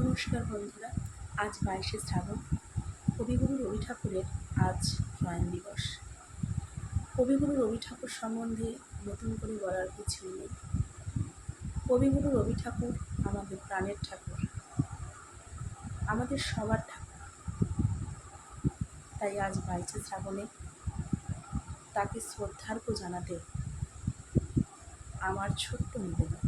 নমস্কার বন্ধুরা, আজ বাইশে শ্রাবণ। কবিগুরু রবি ঠাকুরের আজ প্রয়াণ দিবস। কবিগুরু রবি ঠাকুর সম্বন্ধে নতুন করে বলার কিছুই নেই। কবিগুরু রবি ঠাকুর আমাদের প্রাণের ঠাকুর, আমাদের সবার ঠাকুর। তাই আজ বাইশে শ্রাবণে তাকে শ্রদ্ধার্ঘ জানাতে আমার ছোট্ট নিবেদন।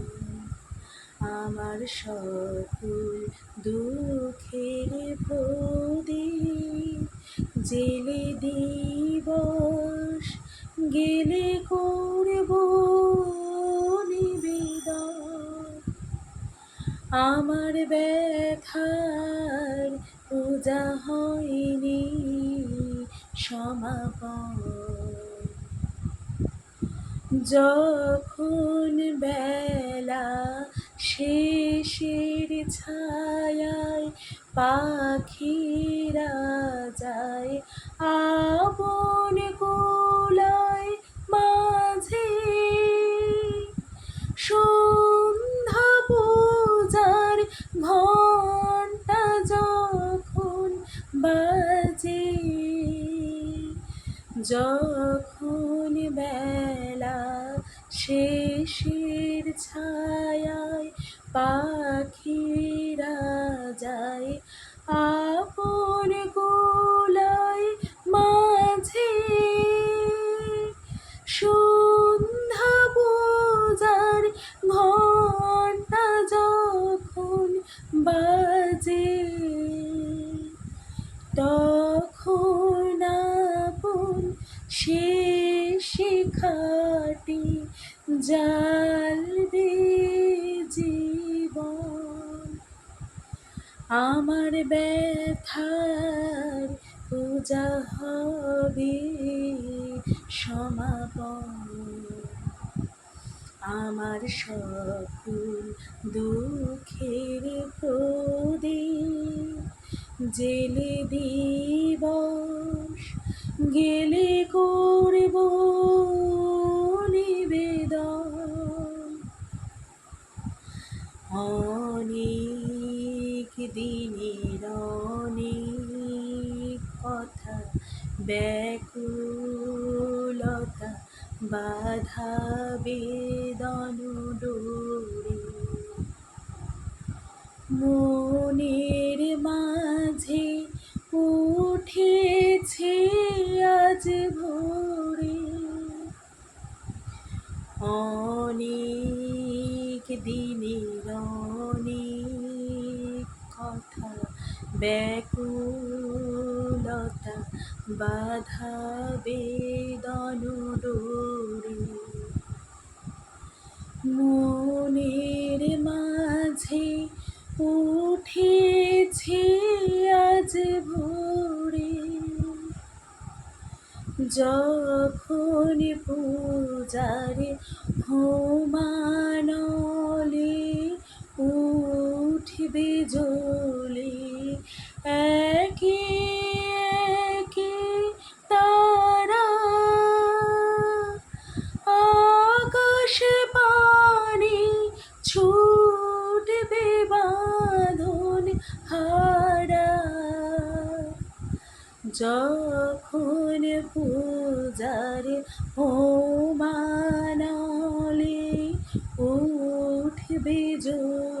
আমার সকল দুঃখের প্রদীপ জেলে দিবস গেলে করব নিবেদন। আমার ব্যথার পূজা হয়নি সমাপন যখন বেলা শেষের ছায়ায় পাখিরা যায় আপন কোলায় মাঝে সন্ধ্যা পূজার ঘণ্টা যখন বাজে, যখন বেলা শেষের ছায়ায় পাখিরা যায়। আপন গোলায় মাঝে সন্ধ্যা পূজার ঘণ্টা যখন বাজে, তখন আপন শেষে খাটি জাল দে জীবন। আমার ব্যথার পূজা হবে সমাপন। আমার সকল দুঃখের প্রদীপ জেলে দিবস, গেলে করব অনেক দিনের অনেক কথা, ব্যাকুলতা, বাধা, বেদন ডোরে মনের মাঝে উঠেছে আজ ভোরে। অনেক দিনের অনেক কথা ব্যাকুলতা বাধা বেদন মনের মাঝে উঠেছে আজ ভোরে। যখন পূজার হোমানলে উঠবে জলে একে একে তারা। আকাশ পানি ছুটবে বাঁধন হারা। যখন পূজার হোমানলে উঠবে জলে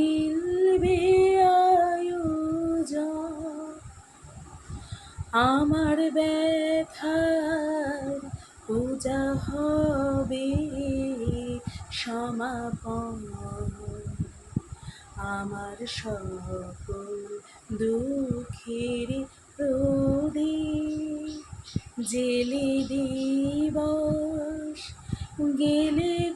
যা হবে সমাপন। আমার সব দুঃখের রোদে জেলে দিবস গেলে